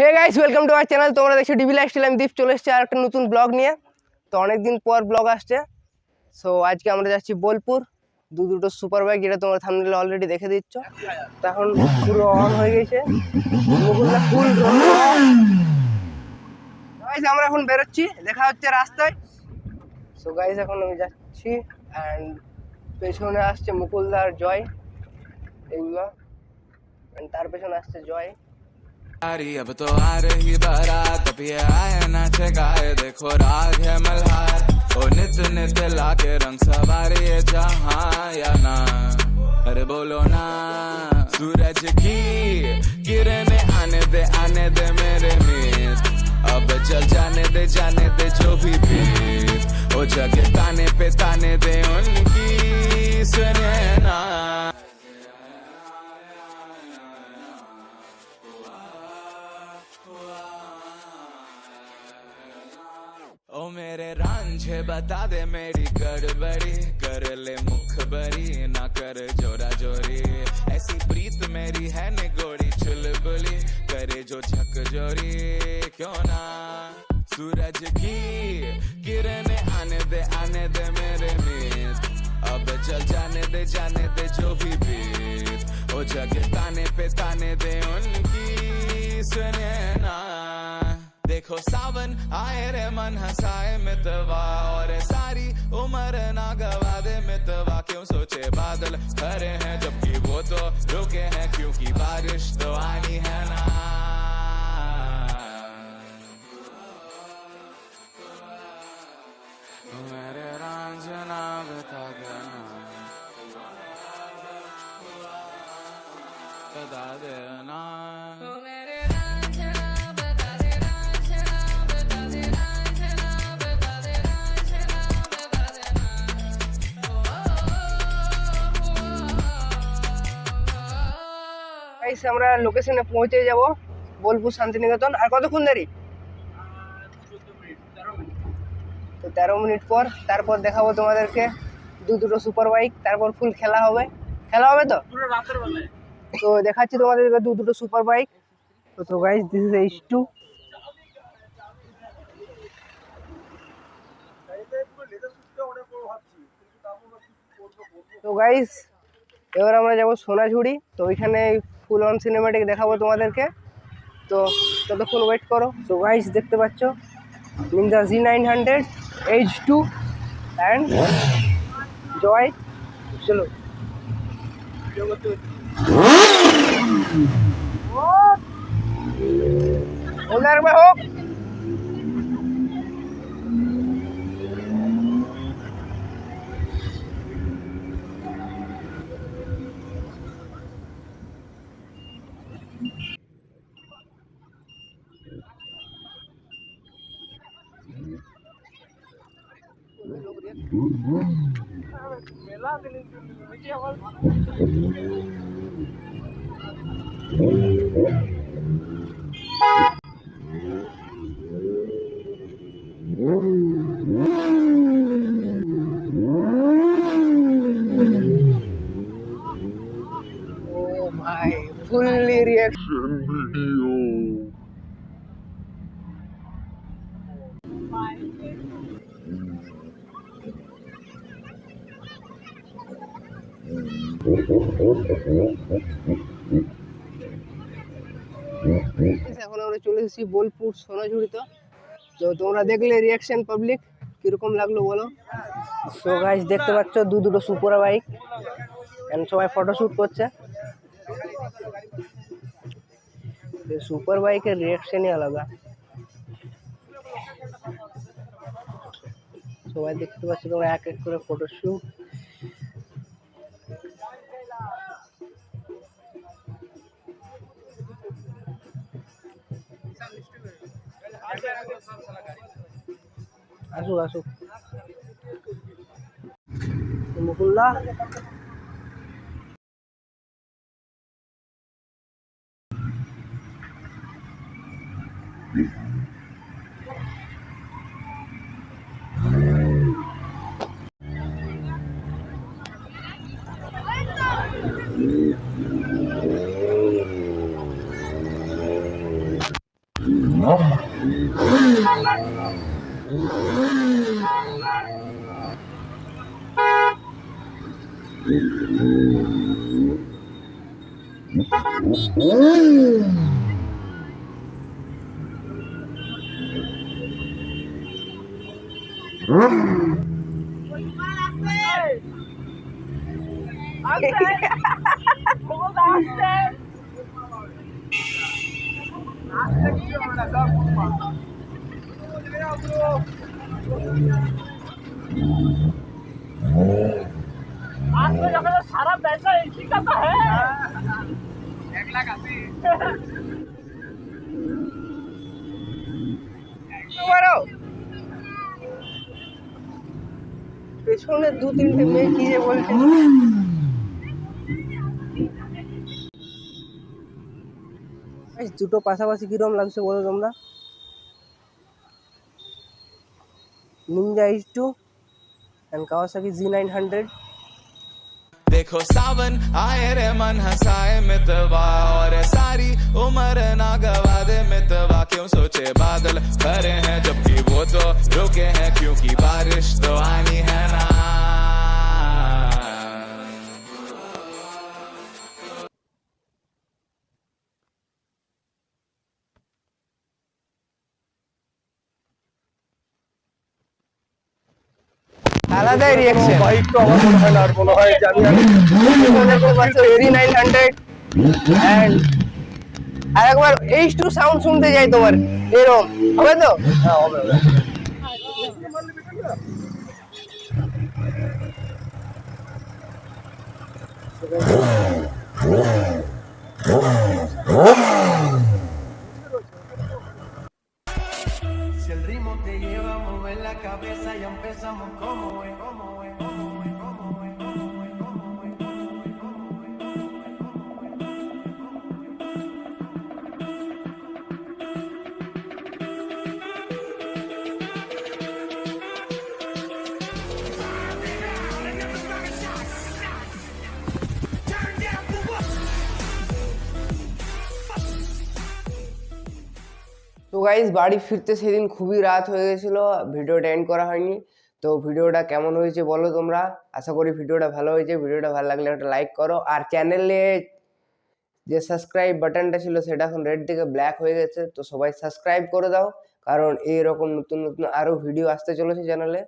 Hey guys welcome to our channel তোমরা দেখছ DB lifestyle আমি দীপ, চলে এসেছি আর একটা নতুন ব্লগ নিয়ে। তো অনেকদিন পর ব্লগ আসছে। সো আজকে আমরা যাচ্ছি বোলপুর। দু দুটো সুপার বাইক যেটা তোমরা থামনেলে অলরেডি দেখে দিচ্ছ। তো এখন পুরো অন হয়ে গেছে। ফুল গাইস আমরা এখন বেরোচ্ছি। দেখা হচ্ছে রাস্তায়। সো গাইস এখন আমি যাচ্ছি। অ্যান্ড পেছনে আসছে মুকুলদার জয়। এইগুলো। তার পেছনে আসছে জয়। यारी अब तो आ रही बारात। अब ये आए नाचे गाए देखो राग है मल्हार। ओ नित नित लाके रंग सवारी है जहाँ, या ना? अरे बोलो ना, सूरज की किरणें आने दे आने दे मेरे मित। अब चल जाने दे जाने दे जो भी बीत। ओ जगह ताने पे ताने दे उनकी, सुने ना। मेरे रांझे बता दे मेरी गड़बड़ी। कर ले मुखबरी, ना कर जोरा जोरी ऐसी प्रीत मेरी है निगोड़ी चुलबुली। करे जो झक जोरी क्यों ना? सूरज की किरणें आने दे आने दे मेरे मित अब चल जाने दे जाने दे जो भी बीत। ओ जगह ताने पे ताने दे उनकी देखो सावन आए रे मन हंसाए मितवा, और सारी उम्र ना गवा दे मितवा। क्यों सोचे बादल खरे हैं जबकि वो तो रुके हैं, क्योंकि बारिश तो आनी है ना। मेरे रांझना बता देना बता देना গাইস আমরা লোকেশনে পৌঁছে যাব বোলপুর শান্তিনিকেতন। আর কতক্ষণ দেরি? তো তেরো মিনিট পর তারপর দেখাবো তোমাদেরকে দু দুটো সুপার বাইক তারপর ফুল খেলা হবে। খেলা হবে তো? তো দেখাচ্ছি তোমাদেরকে দু দুটো সুপার বাইক তো তো guys this is H two তো গাইস এবার আমরা যাব সোনাঝুরি। তো ওইখানে ফুল অন সিনেমাটিক দেখাবো তোমাদেরকে। তো ততক্ষণ ওয়েট করো। তো গাইস দেখতে পাচ্ছ? Ninja Z nine hundred H two and জয় চলো হোক Oh my fully reaction video. এখন আমরা চলে এসেছি বোলপুর সোনাঝুরিতে তো তোমরা দেখলে রিয়াকশন পাবলিক কীরকম লাগল বলো? তো গাইস দেখতে পাচ্ছ, দু দুটো সুপার বাইক এন্ড সবাই ফটোশ্যুট করছে। সুপার বাইকের রিয়াকশনই আলাদা। সবাই দেখতে পাচ্ছ, তোমরা এক এক করে photoshoot langsung langsung, Tumukullah. Oh. Oh. আসুক আসুক মুকুল্লা सारा पैसा इसी का तो है মারো পেছনে দু তিনটে মেয়ে কি যে বলছে এই দুটো পাশাপাশি কিরম লাগছে বলো তোমরা Ninja H two and Kawasaki Z nine hundred देखो सावन आए रे मन हंसाए मितवा, और सारी उम्र ना गवा दे मितवा। क्यों सोचे बादल भरे हैं जबकि वो तो रुके हैं, क्योंकि बारिश तो आनी है ना। আলাদাই রিয়াকশন বাইক তো আমার মনে হয় না আর মনে হয় যে আমি এরি নাইন হান্ড্রেড অ্যান্ড আর একবার এইচ টু সাউন্ড শুনতে যাই তোমার। এরকম হবে তো? হ্যাঁ হবে হবে। গাইজ বাড়ি ফিরতে সেদিন খুবই রাত হয়ে গেছিল, ভিডিওটা এন্ড করা হয়নি। তো ভিডিওটা কেমন হয়েছে বলো তোমরা? আশা করি ভিডিওটা ভালো হয়েছে। ভিডিওটা ভালো লাগলে একটা লাইক করো। আর চ্যানেলে যে সাবস্ক্রাইব বাটনটা ছিল, সেটা এখন রেড থেকে ব্ল্যাক হয়ে গেছে। তো সবাই সাবস্ক্রাইব করে দাও। কারণ এইরকম নতুন নতুন আরও ভিডিও আসতে চলেছে চ্যানেলে